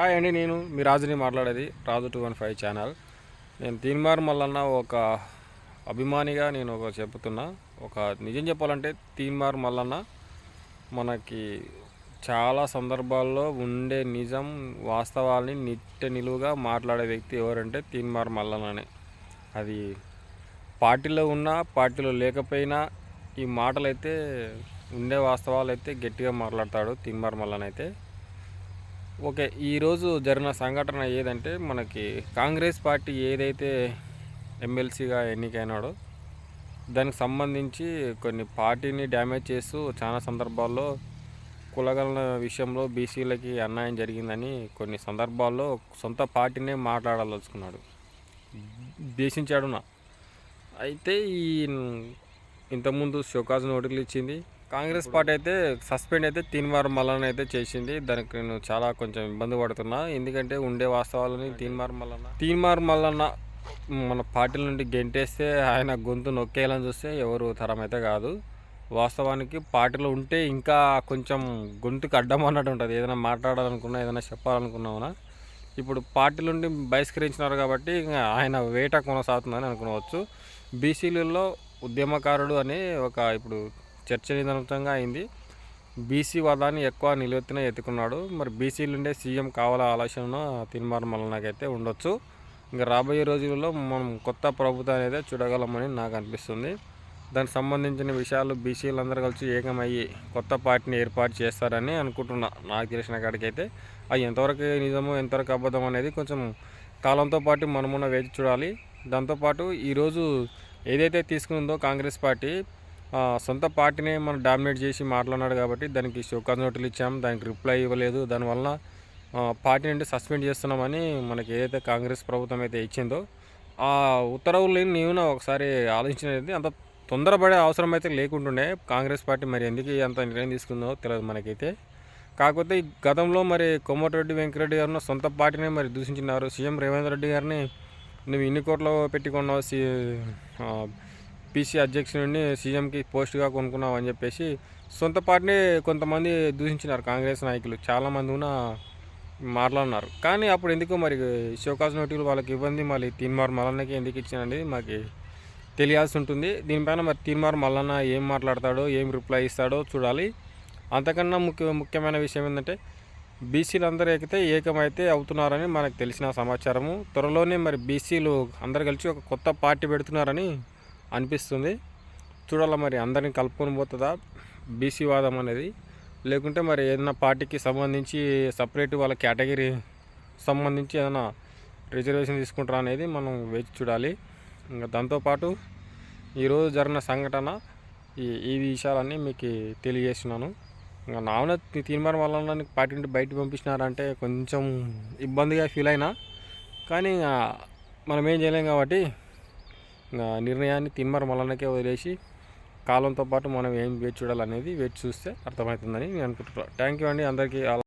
Hi అండి నేను మీ రాజుని మాట్లాడేది Raju two one five channel. నేను తీన్మార్ మల్లన్న ఒక అభిమానిగా నేను ఒక చెప్తున్నా ఒక నిజం చెప్పాలంటే తీన్మార్ మల్లన్న మనకి చాలా సందర్భాల్లో ఉండే నిజం వాస్తవాల్ని నిట్ట నిలువుగా మాట్లాడే వ్యక్తి ఎవరంటే తీన్మార్ మల్లన్ననే. అది పార్టీలో ఉన్నా పార్టీలో లేకపోయినా ఈ మాటలైతే ఉండే వాస్తవాలు అయితే గట్టిగా మాట్లాడతాడు తీన్మార్ మల్లన్న అయితే ఓకే ఈరోజు జరిగిన సంఘటన ఏదంటే మనకి కాంగ్రెస్ పార్టీ ఏదైతే ఎమ్మెల్సీగా ఎన్నికైనాడో దానికి సంబంధించి కొన్ని పార్టీని డ్యామేజ్ చేస్తూ చాలా సందర్భాల్లో కులగల విషయంలో బీసీలకి అన్యాయం జరిగిందని కొన్ని సందర్భాల్లో సొంత పార్టీనే మాట్లాడాలనుకున్నాడు. దేశించాడున? నా అయితే ఈ ఇంతకుముందు షోకాజ్ నోటీసులు ఇచ్చింది కాంగ్రెస్ పార్టీ అయితే సస్పెండ్ అయితే తీన్మార్ మల్లన్న అయితే చేసింది. దానికి నేను చాలా కొంచెం ఇబ్బంది పడుతున్నా. ఎందుకంటే ఉండే వాస్తవాలని తీన్మార్ మల్లన్న. తీన్మార్ మల్లన్న మన పార్టీల నుండి గెంటేస్తే ఆయన గొంతు నొక్కేయాలని చూస్తే ఎవరు తరం అయితే కాదు. వాస్తవానికి పార్టీలో ఉంటే ఇంకా కొంచెం గొంతుకు అడ్డం అన్నట్టు ఉంటుంది. ఏదైనా మాట్లాడాలనుకున్నా ఏదైనా చెప్పాలనుకున్నామన్నా ఇప్పుడు పార్టీ నుండి బహిష్కరించినారు కాబట్టి ఆయన వేట కొనసాగుతుందని అనుకోవచ్చు. బీసీలలో ఉద్యమకారుడు అని ఒక ఇప్పుడు చర్చనీయాంశంగా అయింది. బీసీ వాదాన్ని ఎక్కువ నిలువెత్తిన ఎత్తుకున్నాడు. మరి బీసీలు ఉండే సీఎం కావాల ఆలోచన తిరుమల మల్లనకైతే ఉండొచ్చు. ఇంకా రాబోయే రోజులలో మనం కొత్త ప్రభుత్వాన్ని అయితే చూడగలమని నాకు అనిపిస్తుంది. దానికి సంబంధించిన విషయాలు బీసీలందరూ కలిసి ఏకమయ్యి కొత్త పార్టీని ఏర్పాటు చేస్తారని అనుకుంటున్నా. నాకు తెలిసిన కాడికైతే అది ఎంతవరకు నిజమో ఎంతవరకు అబద్ధం అనేది కొంచెం కాలంతో పాటు మనమున్న వేచి చూడాలి. దాంతోపాటు ఈరోజు ఏదైతే తీసుకుందో కాంగ్రెస్ పార్టీ సొంత పార్టీనే మనం డామినేట్ చేసి మాట్లాడినాడు కాబట్టి దానికి షోకాజ్ నోటీలు ఇచ్చాం దానికి రిప్లై ఇవ్వలేదు. దానివల్ల పార్టీ నుండి సస్పెండ్ చేస్తున్నామని మనకి ఏదైతే కాంగ్రెస్ ప్రభుత్వం అయితే ఇచ్చిందో ఆ ఉత్తర్వులు నేను ఒకసారి ఆలోచించినది అంత తొందరపడే అవసరం అయితే లేకుంటుండే. కాంగ్రెస్ పార్టీ మరి ఎందుకు అంత నిర్ణయం తీసుకుందో తెలియదు మనకైతే. కాకపోతే గతంలో మరి కోమటిరెడ్డి వెంకరెడ్డి గారిని సొంత పార్టీనే మరి దూషించినారు. సీఎం రేవంత్ రెడ్డి గారిని నువ్వు ఇన్ని కోట్లు పెట్టుకున్నావు పీసీ అధ్యక్షుడిని సీఎంకి పోస్ట్గా కొనుక్కున్నామని అని చెప్పేసి సొంత పార్టీని కొంతమంది దూషించినారు కాంగ్రెస్ నాయకులు. చాలామంది కూడా మాట్లాడినారు కానీ అప్పుడు ఎందుకో మరి షోకాజ్ నోటీలు వాళ్ళకి ఇవ్వండి మళ్ళీ తీన్మార్ మల్లన్నకి ఎందుకు ఇచ్చాననేది మాకు తెలియాల్సి ఉంటుంది. దీనిపైన మరి తీన్మార్ మల్లన్న ఏం మాట్లాడతాడో ఏం రిప్లై ఇస్తాడో చూడాలి. అంతకన్నా ముఖ్య ముఖ్యమైన విషయం ఏంటంటే బీసీలు అందరూ ఎక్కితే ఏకమైతే అవుతున్నారని మనకు తెలిసిన సమాచారము. త్వరలోనే మరి బీసీలు అందరు కలిసి ఒక కొత్త పార్టీ పెడుతున్నారని అనిపిస్తుంది. చూడాల మరి అందరిని కలుపుకొని పోతుందా? బీసీ వాదం అనేది. లేకుంటే మరి ఏదైనా పార్టీకి సంబంధించి సపరేట్ వాళ్ళ కేటగిరీ సంబంధించి ఏదైనా రిజర్వేషన్ తీసుకుంటారా అనేది మనం వేచి చూడాలి. ఇంకా దాంతోపాటు ఈరోజు జరిగిన సంఘటన ఈ ఈ విషయాలన్నీ మీకు తెలియజేస్తున్నాను. ఇంకా నావన తీర్మానం వల్ల పార్టీ నుండి బయటకు పంపించినారంటే కొంచెం ఇబ్బందిగా ఫీల్ అయినా. కానీ ఇంకా మనం ఏం చేయలేం కాబట్టి నిర్ణయాన్ని తీర్మానం వల్లనకే వదిలేసి కాలంతో పాటు మనం ఏం వేచి చూడాలనేది వేచి చూస్తే అర్థమవుతుందని నేను అనుకుంటున్నాను థ్యాంక్ యూ అండి. అందరికీ